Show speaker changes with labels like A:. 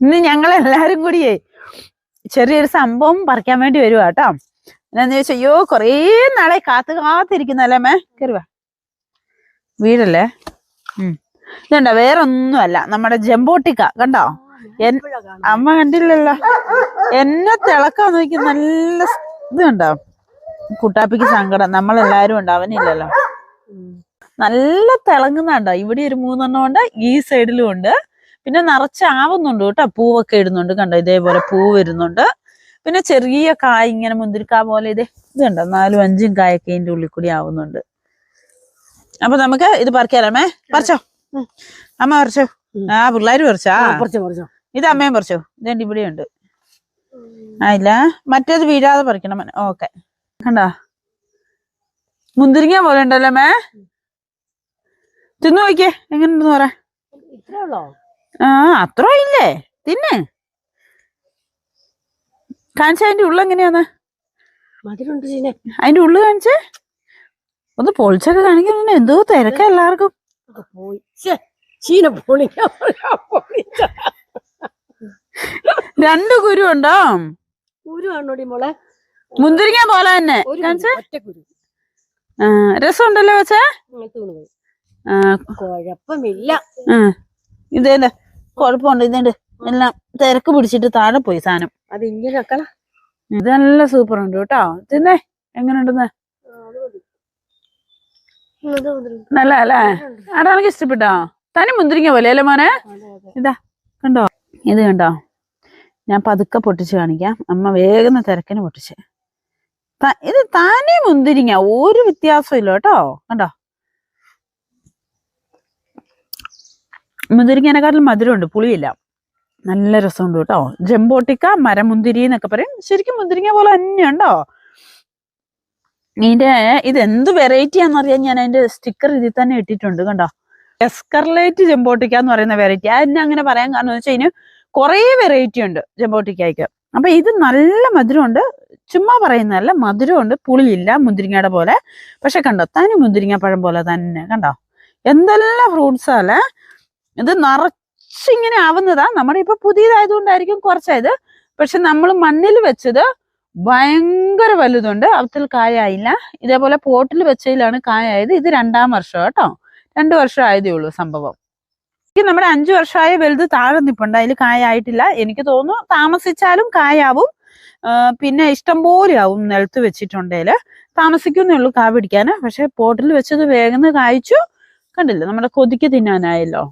A: ഇന്ന് ഞങ്ങൾ എല്ലാരും കൂടിയേ ചെറിയൊരു സംഭവം പറിക്കാൻ വേണ്ടി വരുവാ കേട്ടോ എന്നാന്ന് ചോദിച്ചാ അയ്യോ കൊറേ നാളെ കാത്തു കാത്തിരിക്കുന്നല്ലേ മേ കയറുവാ വീടല്ലേ? ഉം. ഇതുണ്ടോ? വേറെ ഒന്നുമല്ല നമ്മുടെ ജംബോട്ടിക്ക കണ്ടോ? അമ്മ കണ്ടില്ലല്ലോ. എന്നെ തിളക്കാൻ നോക്കി നല്ല ഇതുണ്ടോ? ഇത് കണ്ടോ കുട്ടാപ്പിക്ക് സങ്കടം. നമ്മളെല്ലാരും ഉണ്ട് അവനില്ലല്ലോ. നല്ല തിളങ്ങുന്നുണ്ടോ? ഇവിടെ ഒരു മൂന്നെണ്ണം ഉണ്ട് ഈ സൈഡിലും ഉണ്ട്. പിന്നെ നിറച്ച് ആവുന്നുണ്ട് കേട്ടോ. പൂവൊക്കെ ഇടുന്നുണ്ട്. കണ്ടോ ഇതേപോലെ പൂ വരുന്നുണ്ട്. പിന്നെ ചെറിയ കായ ഇങ്ങനെ മുന്തിരിക്കാ പോലെ ഇതേ ഇത് കണ്ടോ നാലും അഞ്ചും കായൊക്കെ ഇതിന്റെ ഉള്ളിൽ കൂടി ആവുന്നുണ്ട്. അപ്പൊ നമുക്ക് ഇത് പറിക്കാലമ്മേ പറിച്ചോ? അമ്മ പറിച്ചോ? ആ പിള്ളേര് പറിച്ചാ? ഇത് അമ്മയും പറിച്ചോ? ഇതേണ്ട ഇവിടെയുണ്ട്. ആയില്ല മറ്റേത് വീഴാതെ പറിക്കണം ഓക്കെ. കണ്ടോ? മുന്തിരിങ്ങ പോലെ ഉണ്ടല്ലോ മേ തിന്നു നോക്കിയേ. എങ്ങനെയുണ്ടെന്ന് പറയാ
B: ഇത്രേ ഉള്ളോ?
A: ആ അത്ര ഇല്ലേ തിന്ന്. കാണിച്ച അതിന്റെ ഉള്ള എങ്ങനെയാന്ന്?
B: മധുരമുണ്ട് ചീനെ.
A: അതിന്റെ ഉള്ളു കാണിച്ചേ? ഒന്ന് പൊളിച്ചൊക്കെ കാണിക്കാൻ എന്തോ തിരക്കാ എല്ലാവർക്കും.
B: ചീന
A: രണ്ട് കുരു ഉണ്ടോ?
B: കുരു ആണോടി മോളെ?
A: മുന്തിരിങ്ങ പോലെ തന്നെ. രസമുണ്ടല്ലോ വെച്ചേ?
B: കുഴപ്പമില്ല.
A: ആ. ഇതേന്റെ കുഴപ്പമുണ്ട്. ഇതുണ്ട്. എല്ലാം തിരക്ക് പിടിച്ചിട്ട് താഴെ പോയി സാധനം.
B: അത് ഇങ്ങനെ വെക്കള
A: ഇത് നല്ല സൂപ്പർ ഉണ്ട് കേട്ടോ. തിന്നേ. എങ്ങനെയുണ്ടെന്ന്? നല്ല അല്ലേ? ആടാണെങ്കിൽ ഇഷ്ടപ്പെട്ടോ? തനി മുന്തിരിങ്ങ പോലെ അല്ലേ മോനെ? ഇതാ കണ്ടോ? ഇത് കണ്ടോ? ഞാൻ പതുക്കെ പൊട്ടിച്ച് കാണിക്കാം. അമ്മ വേഗം തിരക്കിന് പൊട്ടിച്ച്. ഇത് തനി മുന്തിരിങ്ങ. ഒരു വ്യത്യാസമില്ല ഇല്ല കേട്ടോ. കണ്ടോ? മുന്തിരിങ്ങനെക്കാട്ടിലും മധുരമുണ്ട് പുളിയില്ല. നല്ല രസമുണ്ട് കേട്ടോ. ജംബോട്ടിക്ക മരമുന്തിരി എന്നൊക്കെ പറയും. ശരിക്കും മുന്തിരിങ്ങ പോലെ തന്നെയുണ്ടോ? ഇതിന്റെ ഇത് എന്ത് വെറൈറ്റി ആണെന്നറിയാൻ ഞാൻ അതിന്റെ സ്റ്റിക്കർ ഇതിൽ തന്നെ ഇട്ടിട്ടുണ്ട് കണ്ടോ? എസ്കർലേറ്റ് ജംബോട്ടിക്ക എന്ന് പറയുന്ന വെറൈറ്റി അതിനെ അങ്ങനെ പറയാൻ കാരണം വെച്ചാൽ ഇതിന് കുറേ വെറൈറ്റി ഉണ്ട് ജംബോട്ടിക്കായ്ക്ക്. അപ്പൊ ഇത് നല്ല മധുരമുണ്ട്. ചുമ്മാ പറയുന്നതല്ല മധുരമുണ്ട് പുളിയില്ല മുന്തിരിങ്ങയുടെ പോലെ. പക്ഷെ കണ്ടോ തനി മുന്തിരിങ്ങ പഴം പോലെ തന്നെ കണ്ടോ? എന്തെല്ലാം ഫ്രൂട്ട്സ് ഇത് നിറച്ചിങ്ങനെ ആവുന്നതാ. നമ്മുടെ ഇപ്പൊ പുതിയതായതുകൊണ്ടായിരിക്കും കുറച്ചായത്. പക്ഷെ നമ്മൾ മണ്ണിൽ വെച്ചത് ഭയങ്കര വലുതുണ്ട്. അവത്തിൽ കായായില്ല. ഇതേപോലെ പോട്ടിൽ വെച്ചതിലാണ് കായായത്. ഇത് രണ്ടാം വർഷം കേട്ടോ. രണ്ടു വർഷം ആയതേ ഉള്ളൂ സംഭവം. എനിക്ക് നമ്മുടെ അഞ്ചു വർഷമായ വലുത് താഴെ നിപ്പുണ്ട്. അതിൽ കായായിട്ടില്ല. എനിക്ക് തോന്നുന്നു താമസിച്ചാലും കായാവും. പിന്നെ ഇഷ്ടം പോലെ ആവും നിലത്ത് വെച്ചിട്ടുണ്ടേൽ. താമസിക്കുന്നേ ഉള്ളൂ കാ പിടിക്കാന്. പക്ഷെ പോട്ടിൽ വെച്ചത് വേഗം കായ്ച്ചു. കണ്ടില്ല? നമ്മുടെ കൊതിക്ക് തിന്നാനായല്ലോ.